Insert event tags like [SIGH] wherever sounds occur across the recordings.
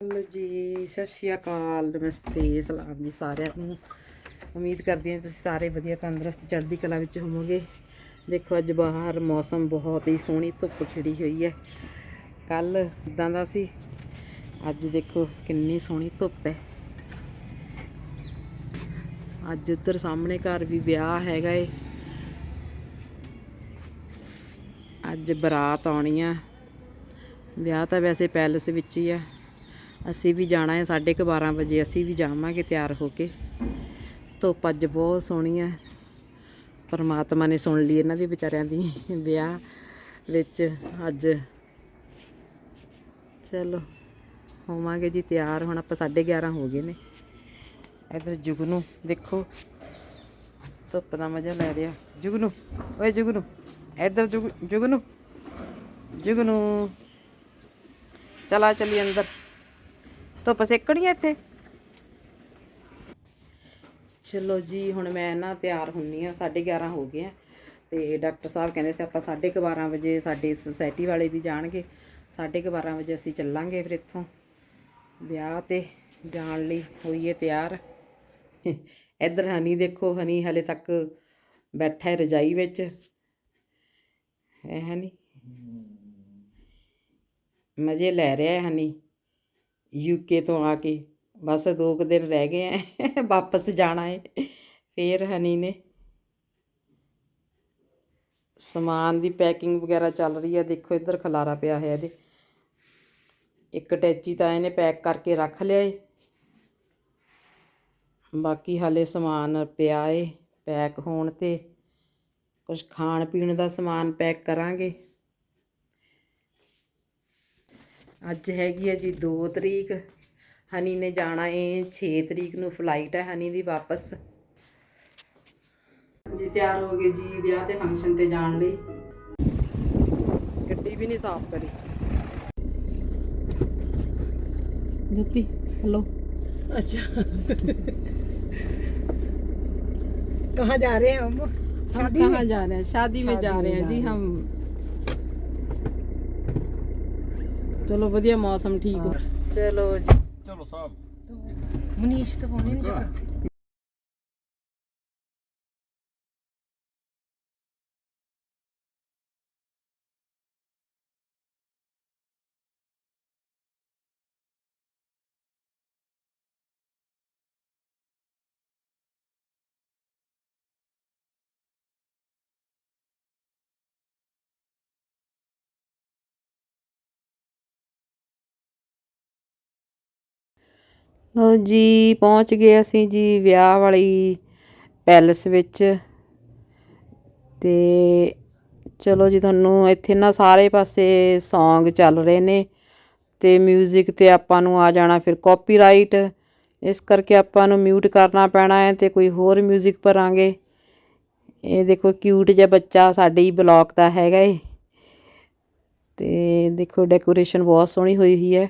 Hello ਜੀ, ਸਤਿ ਸ਼੍ਰੀ ਅਕਾਲ, ਨਮਸਤੇ, ਸਲਾਮ ਜੀ ਸਾਰਿਆਂ ਨੂੰ। ਉਮੀਦ ਕਰਦੀ ਹਾਂ ਤੁਸੀਂ ਸਾਰੇ ਵਧੀਆ, ਤੰਦਰੁਸਤ, ਚੜ੍ਹਦੀ ਕਲਾ ਵਿੱਚ ਹੋਵੋਗੇ। ਦੇਖੋ, ਅੱਜ ਬਾਹਰ ਮੌਸਮ ਬਹੁਤ ਹੀ ਸੋਹਣੀ ਧੁੱਪ ਖਿੜੀ ਹੋਈ ਹੈ। ਕੱਲ ਇਦਾਂ ਦਾ ਸੀ। ਅੱਜ ਦੇਖੋ, ਕਿੰਨੀ ਸੋਹਣੀ ਧੁੱਪ ਹੈ। ਅੱਜ ਉੱਧਰ ਸਾਹਮਣੇ ਘਰ ਵੀ ਵਿਆਹ ਹੈਗਾ ਏ। ਅੱਜ ਬਰਾਤ ਆਉਣੀ ਆ। ਵਿਆਹ ਤਾਂ ਵੈਸੇ ਪੈਲਸ ਵਿੱਚ ਹੀ ਆ। ਅਸੀਂ ਵੀ ਜਾਣਾ ਹੈ 12:30 ਵਜੇ ਅਸੀਂ ਵੀ ਜਾਵਾਂਗੇ, ਤਿਆਰ ਹੋ ਕੇ। ਧੁੱਪ ਅੱਜ ਬਹੁਤ ਸੋਹਣੀ ਹੈ। ਪਰਮਾਤਮਾ ਨੇ ਸੁਣ ਲਈ ਇਹਨਾਂ ਦੀ ਵਿਚਾਰਿਆਂ ਦੀ ਵਿਆਹ ਵਿੱਚ ਅੱਜ। ਚਲੋ, ਹੋਵਾਂਗੇ ਜੀ ਤਿਆਰ, ਹੁਣ ਆਪਾਂ 11:30 ਹੋ ਗਏ ਨੇ। ਇਧਰ ਜੁਗਨੂ ਦੇਖੋ, ਧੁੱਪ ਦਾ ਮਜ਼ਾ ਲੈ ਰਿਹਾ। ਜੁਗਨੂ, ਓਏ ਜੁਗਨੂ, ਇਧਰ ਜੁਗ, ਜੁਗਨੂ ਜੁਗਨੂ। ਚਲਾ ਚਲੀ ਅੰਦਰ। ਧੁੱਪ ਸੇਕਣੀ ਇੱਥੇ? ਚਲੋ ਜੀ ਹੁਣ ਮੈਂ ਨਾ ਤਿਆਰ ਹੁੰਨੀ ਆ 11:30 ਹੋ ਗਏ ਆ। ਤੇ ਡਾਕਟਰ ਸਾਹਿਬ ਕਹਿੰਦੇ ਸੀ ਆਪਾਂ 12:30 ਵਜੇ ਸਾਡੀ ਸੁਸਾਇਟੀ ਵਾਲੇ ਵੀ ਜਾਣਗੇ। 12:30 ਵਜੇ ਅਸੀਂ ਚੱਲਾਂਗੇ ਫਿਰ ਇੱਥੋਂ। ਵਿਆਹ ਤੇ ਜਾਣ ਲਈ ਹੋਈਏ ਤਿਆਰ। ਇੱਧਰ ਹਨੀ ਦੇਖੋ ਹਨੀ ਹਲੇ ਤੱਕ ਬੈਠਾ ਹੈ ਰਜਾਈ ਵਿੱਚ। ਹੈ ਹਨੀ? ਮਜ਼ੇ ਲੈ ਰਿਹਾ ਹੈ ਹਨੀ। ਯੂਕੇ ਤੋਂ ਆ ਕੇ ਬਸ ਦੋ ਕੁ ਦਿਨ ਰਹਿ ਗਏ ਐ, ਵਾਪਸ ਜਾਣਾ ਏ, ਫੇਰ ਹਨੀ ਨੇ ਸਮਾਨ ਦੀ ਪੈਕਿੰਗ ਵਗੈਰਾ ਚੱਲ ਰਹੀ ਹੈ ਦੇਖੋ ਇੱਧਰ ਖਲਾਰਾ ਪਿਆ ਹੋਇਆ ਇਹਦੇ। ਇੱਕ ਟੈਚੀ ਤਾਂ ਇਹਨੇ ਪੈਕ ਕਰਕੇ ਰੱਖ ਲਿਆ ਏ। ਬਾਕੀ ਹਾਲੇ ਸਮਾਨ ਪਿਆ ਏ ਪੈਕ ਹੋਣ ਤੇ ਕੁਝ ਖਾਣ ਪੀਣ ਦਾ ਸਮਾਨ ਪੈਕ ਕਰਾਂਗੇ। ਅੱਜ ਹੈਗੀ ਹੈ ਜੀ 2 ਤਰੀਕ ਹਨੀ ਨੇ ਜਾਣਾ ਏ 6 ਤਰੀਕ ਨੂੰ ਫਲਾਈਟ ਹੈ ਹਨੀ ਦੀ ਵਾਪਸ ਜੀ ਤਿਆਰ ਹੋ ਗਏ ਜੀ ਵਿਆਹ ਤੇ ਫੰਕਸ਼ਨ ਤੇ ਜਾਣ ਲਈ ਗੱਡੀ ਵੀ ਨਹੀਂ ਸਾਫ਼ ਕਰੀ ਜੋਤੀ ਹਲੋ अच्छा कहाँ जा रहे हैं हम हम कहाँ जा रहे हैं शादी में जा रहे हैं जी हम ਚਲੋ ਵਧੀਆ ਮੌਸਮ ਠੀਕ ਚਲੋ ਜੀ। ਚਲੋ ਸਾਹਿਬ। ਮਨੀਸ਼ ਤਾਂ ਹੋਣੀ ਨਹੀਂ ਚੱਕਰ। ਲੋ ਜੀ ਪਹੁੰਚ ਗਏ ਅਸੀਂ ਜੀ ਵਿਆਹ ਵਾਲੀ ਪੈਲਸ ਵਿੱਚ ਤੇ ਚਲੋ ਜੀ ਤੁਹਾਨੂੰ ਇੱਥੇ ਨਾ ਸਾਰੇ ਪਾਸੇ Song ਚੱਲ ਰਹੇ ਨੇ ਤੇ 뮤직 ਤੇ ਆਪਾਂ ਨੂੰ ਆ ਜਾਣਾ ਫਿਰ ਕਾਪੀਰਾਈਟ ਇਸ ਕਰਕੇ ਆਪਾਂ ਨੂੰ ਮਿਊਟ ਕਰਨਾ ਪੈਣਾ ਹੈ ਤੇ ਕੋਈ ਹੋਰ 뮤직 ਭਰਾਂਗੇ ਇਹ ਦੇਖੋ ਕਿਊਟ ਜਿਹਾ ਬੱਚਾ ਸਾਡੇ ਹੀ ਬਲੌਕ ਦਾ ਹੈਗਾ ਏ ਤੇ ਦੇਖੋ ਡੈਕੋਰੇਸ਼ਨ ਬਹੁਤ ਸੋਹਣੀ ਹੋਈ ਹੋਈ ਹੈ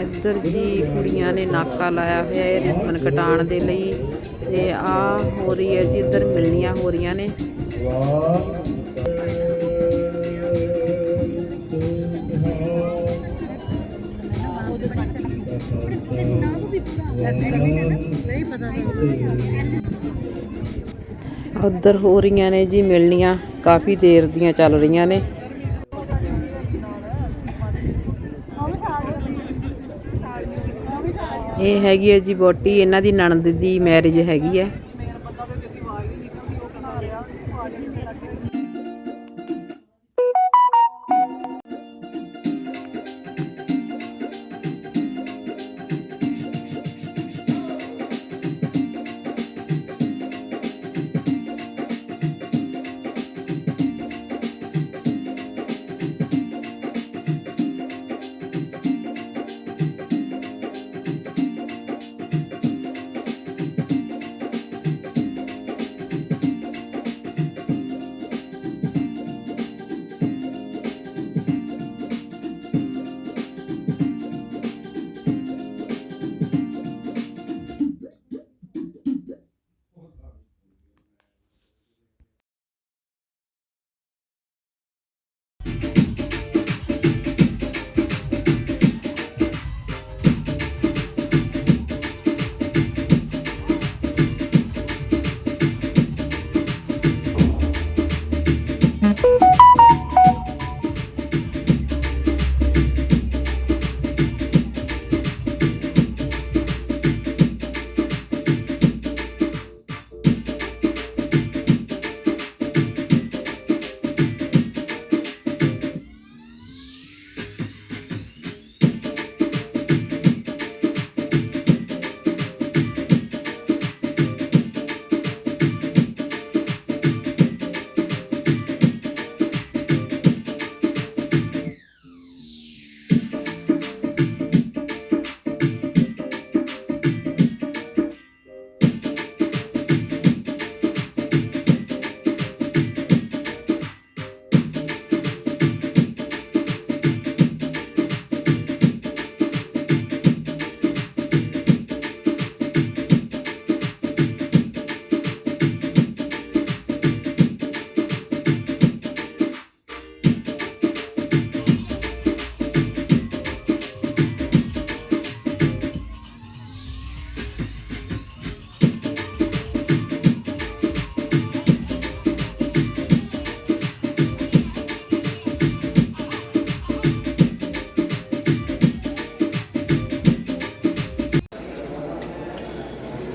ਇੱਧਰ ਜੀ ਕੁੜੀਆਂ ਨੇ ਨਾਕਾ ਲਾਇਆ ਹੋਇਆ ਹੈ ਰਿਬਨ ਕਟਾਉਣ ਦੇ ਲਈ ਤੇ ਆ ਹੋ ਰਹੀ ਹੈ ਜੀ ਇੱਧਰ ਮਿਲਣੀਆਂ ਹੋ ਰਹੀਆਂ ਨੇ। ऐसे ਉਧਰ ਹੋ ਰਹੀਆਂ ਨੇ ਜੀ ਮਿਲਣੀਆਂ, ਕਾਫੀ ਦੇਰ ਦੀਆਂ ਚੱਲ ਰਹੀਆਂ ਨੇ। ਇਹ ਹੈਗੀ ਹੈ ਜੀ ਬੋਟੀ ਇਹਨਾਂ ਦੀ ਨਣਦ ਦੀ ਮੈਰਿਜ ਹੈਗੀ ਹੈ।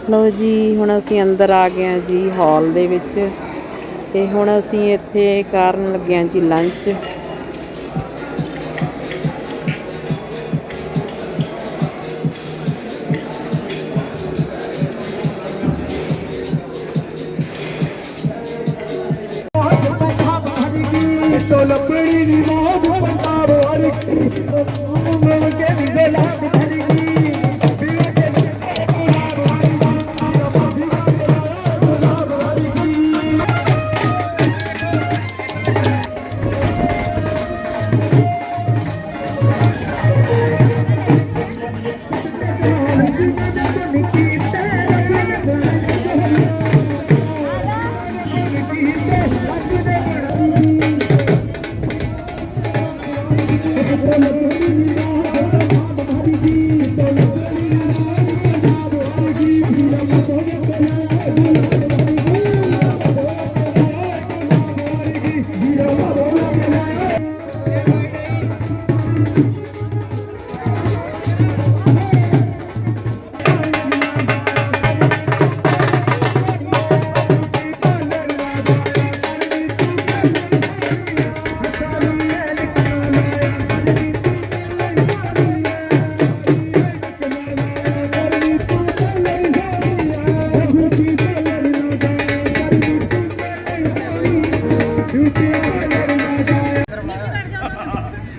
ਲਓ ਜੀ, ਹੁਣ ਅਸੀਂ ਅੰਦਰ ਆ ਗਏ ਹਾਂ ਜੀ ਹਾਲ ਦੇ ਵਿੱਚ ਤੇ ਹੁਣ ਅਸੀਂ ਇੱਥੇ ਕਰਨ ਲੱਗੇ ਹਾਂ ਜੀ ਲੰਚ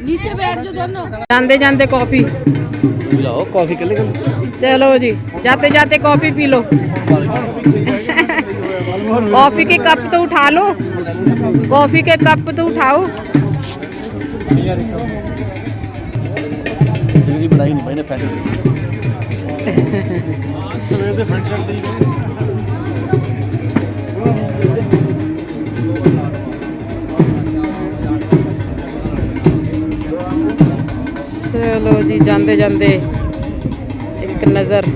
नीचे बैठ जो दोनों। कॉफ़ी। कॉफ़ी चलो जी जाते जाते कॉफ़ी पी लो। कॉफ़ी के कप तो उठा लो। कॉफ़ी के कप तो उठाओ। नहीं [LAUGHS] ਜੀ ਜਾਂਦੇ ਜਾਂਦੇ ਇੱਕ ਨਜ਼ਰ।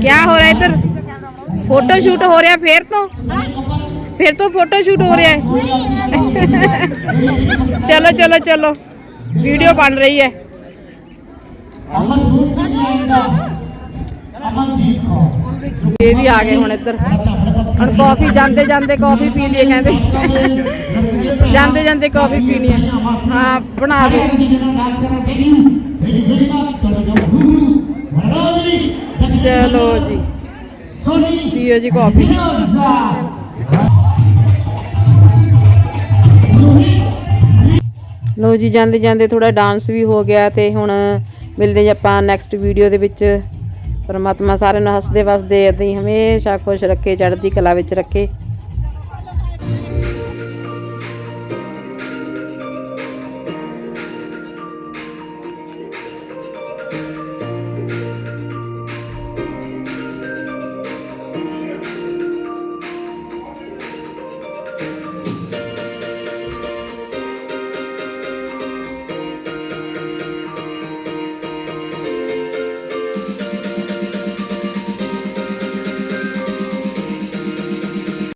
ਕੀ ਹੋ ਰਿਹਾ ਇੱਧਰ? ਫੋਟੋ ਸ਼ੂਟ ਹੋ ਰਿਹਾ ਫੇਰ ਤੋਂ? ਫੇਰ ਤੋਂ ਫੋਟੋ ਸ਼ੂਟ ਹੋ ਰਿਹਾ ਹੈ। ਚਲੋ ਇਹ ਵੀ ਆ ਗਏ ਹੁਣ ਇੱਧਰ। ਹੁਣ ਕਾਫੀ ਜਾਂਦੇ ਜਾਂਦੇ ਕਾਫੀ ਪੀ ਲਈਏ ਕਹਿੰਦੇ। ਜਾਂਦੇ ਜਾਂਦੇ ਕਾਫੀ ਪੀਣੀ ਹੈ ਹਾਂ ਬਣਾ ਦਿਓ। ਚਲੋ ਜੀ। ਪੀਓ ਜੀ ਕਾਫੀ ਲੋ ਜੀ ਜਾਂਦੇ ਜਾਂਦੇ ਥੋੜਾ ਡਾਂਸ ਵੀ ਹੋ ਗਿਆ ਤੇ ਹੁਣ ਮਿਲਦੇ ਜੀ ਆਪਾਂ ਨੈਕਸਟ ਵੀਡੀਓ ਦੇ ਵਿੱਚ। ਪਰਮਾਤਮਾ ਸਾਰਿਆਂ ਨੂੰ ਹੱਸਦੇ ਵਸਦੇ ਏਦਾਂ ਹਮੇਸ਼ਾ ਖੁਸ਼ ਰੱਖੇ, ਚੜ੍ਹਦੀ ਕਲਾ ਵਿੱਚ ਰੱਖੇ।